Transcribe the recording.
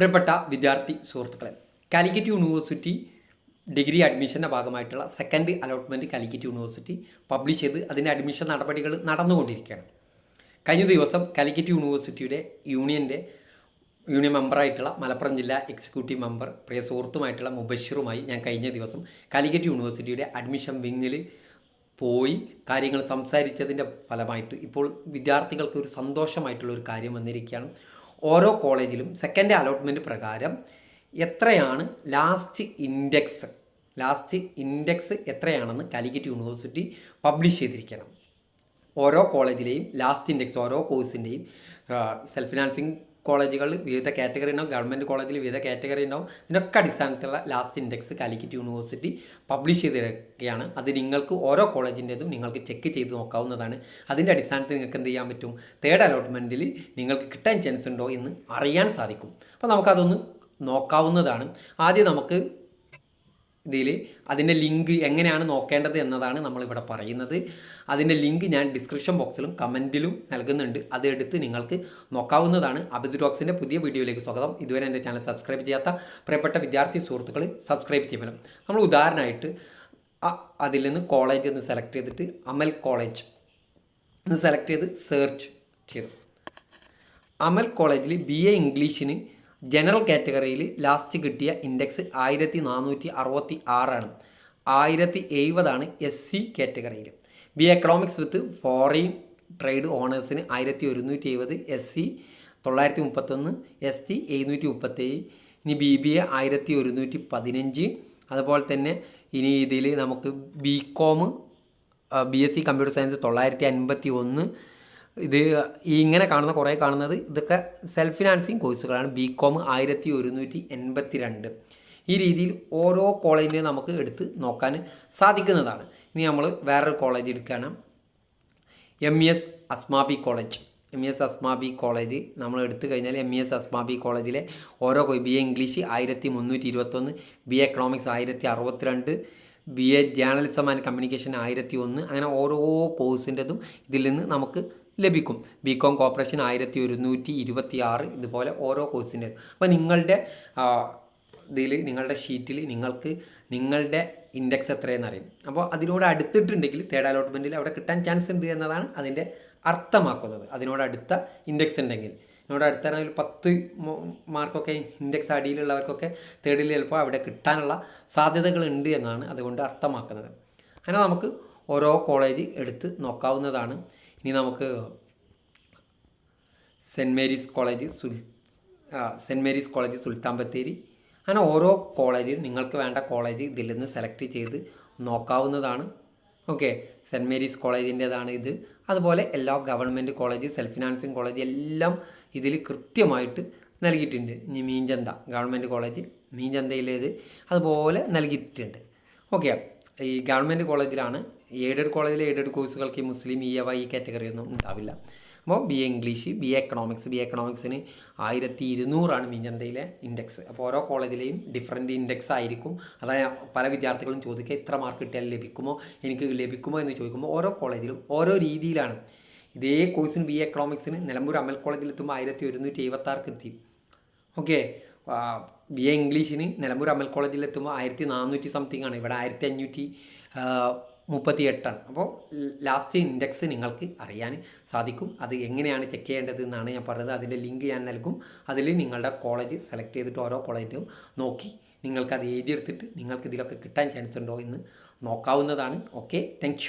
പ്രിയപ്പെട്ട വിദ്യാർത്ഥി സുഹൃത്തുക്കളെ കാലിക്കറ്റ് യൂണിവേഴ്സിറ്റി ഡിഗ്രി അഡ്മിഷന്റെ ഭാഗമായിട്ടുള്ള second allotment Calicut university publish ചെയ്ത് അതിന്റെ അഡ്മിഷൻ നടപടികൾ നടന്നുകൊണ്ടിരിക്കുകയാണ്. കഴിഞ്ഞ ദിവസം കാലിക്കറ്റ് യൂണിവേഴ്സിറ്റിയുടെ യൂണിയന്റെ യൂണിയൻ മെമ്പറായിട്ടുള്ള മലപ്പുറം ജില്ലാ എക്സിക്യൂട്ടീവ് മെമ്പർ പ്രിയ സുഹൃത്തുമായിട്ടുള്ള മുബഷിറുമായി ഞാൻ കഴിഞ്ഞ ദിവസം കാലിക്കറ്റ് യൂണിവേഴ്സിറ്റിയുടെ അഡ്മിഷൻ വിങ്ങിൽ പോയി കാര്യങ്ങൾ സംസാരിച്ചതിന്റെ ഫലമായിട്ട് ഇപ്പോൾ വിദ്യാർത്ഥികൾക്ക് ഒരു സന്തോഷമായിട്ടുള്ള ഒരു കാര്യം വന്നിരിക്കുകയാണ്. ഓരോ കോളേജിലും സെക്കൻഡ് അലോട്ട്മെന്റ് പ്രകാരം എത്രയാണ് ലാസ്റ്റ് ഇൻഡെക്സ് ലാസ്റ്റ് ഇൻഡെക്സ് എത്രയാണെന്ന് കാലിക്കറ്റ് യൂണിവേഴ്സിറ്റി പബ്ലിഷ് ചെയ്തിരിക്കണം. ഓരോ കോളേജിലെയും ലാസ്റ്റ് ഇൻഡെക്സ് ഓരോ കോഴ്സിന്റെയും സെൽഫ് ഫിനാൻസിങ് കോളേജുകളിൽ വിവിധ കാറ്റഗറി ഉണ്ടാവും. ഗവൺമെന്റ് കോളേജിൽ വിവിധ കാറ്റഗറി ഉണ്ടാവും. ഇതിനൊക്കെ അടിസ്ഥാനത്തിലുള്ള last index Calicut university publish ചെയ്തിരിക്കുകയാണ്. അത് നിങ്ങൾക്ക് ഓരോ കോളേജിന്റെതും നിങ്ങൾക്ക് ചെക്ക് ചെയ്ത് നോക്കാവുന്നതാണ്. അതിന്റെ അടിസ്ഥാനത്തിൽ നിങ്ങൾക്ക് എന്ത് ചെയ്യാൻ പറ്റും? തേർഡ് അലോട്ട്മെന്റിൽ നിങ്ങൾക്ക് കിട്ടാൻ ചാൻസ് ഉണ്ടോ എന്ന് അറിയാൻ സാധിക്കും. അപ്പോൾ നമുക്കതൊന്ന് നോക്കാവുന്നതാണ്. ആദ്യം നമുക്ക് ഇതിൽ അതിന്റെ ലിങ്ക് എങ്ങനെയാണ് നോക്കേണ്ടത് എന്നതാണ് നമ്മളിവിടെ പറയുന്നത്. അതിന്റെ ലിങ്ക് ഞാൻ ഡിസ്ക്രിപ്ഷൻ ബോക്സിലും കമന്റിലും നൽകുന്നുണ്ട്. അതെടുത്ത് നിങ്ങൾക്ക് നോക്കാവുന്നതാണ്. അബിദ് പുതിയ വീഡിയോയിലേക്ക് സ്വാഗതം. ഇതുവരെ എന്റെ ചാനൽ സബ്സ്ക്രൈബ് ചെയ്യാത്ത പ്രിയപ്പെട്ട വിദ്യാർത്ഥി സുഹൃത്തുക്കൾ സബ്സ്ക്രൈബ് ചെയ്യണം. നമ്മൾ ഉദാഹരണമായിട്ട് അതിൽ നിന്ന് കോളേജ് എന്ന് സെലക്ട് ചെയ്തിട്ട് അമൽ കോളേജ് എന്ന് സെലക്ട് ചെയ്ത് സെർച്ച് ചെയ്തു. അമൽ കോളേജിൽ ബി എ ഇംഗ്ലീഷിന് ജനറൽ കാറ്റഗറിയിൽ ലാസ്റ്റ് കിട്ടിയ ഇൻഡെക്സ് ആയിരത്തി നാനൂറ്റി അറുപത്തി ആറാണ് ആയിരത്തി എഴുപതാണ് എസ് സി കാറ്റഗറിയിൽ B economics with foreign trade ഓണേഴ്സിന് ആയിരത്തി ഒരുന്നൂറ്റി എഴുപത് എസ് സി തൊള്ളായിരത്തി മുപ്പത്തൊന്ന് എസ് ടി എഴുന്നൂറ്റി മുപ്പത്തേഴ് ഇനി ബി ബി എ ആയിരത്തി ഒരുന്നൂറ്റി പതിനഞ്ച് അതുപോലെ തന്നെ ഇനി ഇതിൽ നമുക്ക് B com B S C computer science തൊള്ളായിരത്തി അൻപത്തി ഒന്ന് ഇത് ഇങ്ങനെ കാണുന്ന കുറേ കാണുന്നത് ഇതൊക്കെ സെൽഫ് ഫിനാൻസിങ് കോഴ്സുകളാണ് ബി കോം ആയിരത്തി ഒരുന്നൂറ്റി എൺപത്തി രണ്ട് ഈ രീതിയിൽ ഓരോ കോളേജിനെയും നമുക്ക് എടുത്ത് നോക്കാൻ സാധിക്കുന്നതാണ്. ഇനി നമ്മൾ വേറൊരു കോളേജ് എടുക്കുകയാണ്. M E S Asmabi college M E S Asmabi college നമ്മൾ എടുത്തു കഴിഞ്ഞാൽ എം ഇ എസ് അസ്മാബി കോളേജിലെ ഓരോ ബി എ ഇംഗ്ലീഷ് ആയിരത്തി മുന്നൂറ്റി ഇരുപത്തൊന്ന് ബി എ എക്കണോമിക്സ് ആയിരത്തി അറുപത്തിരണ്ട് B A journalism and communication ആയിരത്തി ഒന്ന് അങ്ങനെ ഓരോ കോഴ്സിന്റെതും ഇതിൽ നിന്ന് നമുക്ക് ലഭിക്കും. ബി കോം കോപ്പറേഷൻ ആയിരത്തി ഒരുന്നൂറ്റി ഇരുപത്തി ആറ് ഇതുപോലെ ഓരോ കോഴ്സിന്റെ അപ്പോൾ നിങ്ങളുടെ ഇതിൽ നിങ്ങളുടെ ഷീറ്റിൽ നിങ്ങൾക്ക് നിങ്ങളുടെ ഇൻഡെക്സ് എത്രയെന്ന് അറിയും. അപ്പോൾ അതിനോട് അടുത്തിട്ടുണ്ടെങ്കിൽ തേർഡ് അലോട്ട്മെന്റിൽ അവിടെ കിട്ടാൻ ചാൻസ് ഉണ്ട് എന്നതാണ് അതിന്റെ അർത്ഥമാക്കുന്നത്. അതിനോട് അടുത്ത ഇൻഡെക്സ് ഉണ്ടെങ്കിൽ. എന്നോട് അടുത്താണെങ്കിൽ പത്ത് മാർക്കൊക്കെ ഇൻഡെക്സ് അടിയിലുള്ളവർക്കൊക്കെ തേർഡിൽ ചിലപ്പോൾ അവിടെ കിട്ടാനുള്ള സാധ്യതകളുണ്ട് എന്നാണ് അതുകൊണ്ട് അർത്ഥമാക്കുന്നത്. അങ്ങനെ നമുക്ക് ഓരോ കോളേജ് എടുത്ത് നോക്കാവുന്നതാണ്. ഇനി നമുക്ക് saint Mary's college സുൽ saint Mary's college Sultan Bathery അങ്ങനെ ഓരോ കോളേജിൽ നിങ്ങൾക്ക് വേണ്ട കോളേജ് ഇതിൽ നിന്ന് സെലക്ട് ചെയ്ത് നോക്കാവുന്നതാണ്. ഓക്കെ സെന്റ് മേരീസ് കോളേജിന്റേതാണ് ഇത്. അതുപോലെ എല്ലാ government college self financing college എല്ലാം ഇതിൽ കൃത്യമായിട്ട് നൽകിയിട്ടുണ്ട്. ഇനി മീൻചന്ത ഗവൺമെന്റ് കോളേജ് മീൻചന്തയിലേത് അതുപോലെ നൽകിയിട്ടുണ്ട്. ഓക്കെ ഈ ഗവൺമെന്റ് കോളേജിലാണ് എയ്ഡഡ് കോളേജിലെ എയ്ഡഡ് കോഴ്സുകൾക്ക് ഈ മുസ്ലിം ഇ അവ ഈ കാറ്റഗറി ഒന്നും ഉണ്ടാവില്ല. അപ്പോൾ B A English B A economics B A എക്കണോമിക്സിന് ആയിരത്തി ഇരുന്നൂറാണ് മിഞ്ചന്തയിലെ ഇൻഡെക്സ് അപ്പോൾ ഓരോ കോളേജിലെയും ഡിഫറന്റ് ഇൻഡെക്സ് ആയിരിക്കും. അതായത് പല വിദ്യാർത്ഥികളും ചോദിക്കുക എത്ര മാർക്ക് കിട്ടിയാൽ ലഭിക്കുമോ എനിക്ക് ലഭിക്കുമോ എന്ന് ചോദിക്കുമ്പോൾ ഓരോ കോളേജിലും ഓരോ രീതിയിലാണ്. ഇതേ കോഴ്സിന് ബി എ എക്കണോമിക്സിന് നിലമ്പൂർ അമൽ കോളേജിലെത്തുമ്പോൾ ആയിരത്തി ഒരുന്നൂറ്റി എഴുപത്താർക്ക് എത്തി. ഓക്കെ. ബി എ ഇംഗ്ലീഷിന് നിലമ്പൂർ അമൽ കോളേജിലെത്തുമ്പോൾ ആയിരത്തി നാനൂറ്റി സംതിങ് ആണ്. ഇവിടെ ആയിരത്തി അഞ്ഞൂറ്റി മുപ്പത്തി എട്ടാണ് അപ്പോൾ ലാസ്റ്റ് ഇൻഡെക്സ് നിങ്ങൾക്ക് അറിയാൻ സാധിക്കും. അത് എങ്ങനെയാണ് ചെക്ക് ചെയ്യേണ്ടത് എന്നാണ് ഞാൻ പറയുന്നത് അതിന്റെ ലിങ്ക് ഞാൻ നൽകും. അതിൽ നിങ്ങളുടെ കോളേജ് സെലക്ട് ചെയ്തിട്ട് ഓരോ കോളേജും നോക്കി നിങ്ങൾക്കത് എഴുതിയെടുത്തിട്ട് നിങ്ങൾക്ക് ഇതിലൊക്കെ കിട്ടാൻ ചാൻസ് ഉണ്ടോ എന്ന് നോക്കാവുന്നതാണ്. Okay thank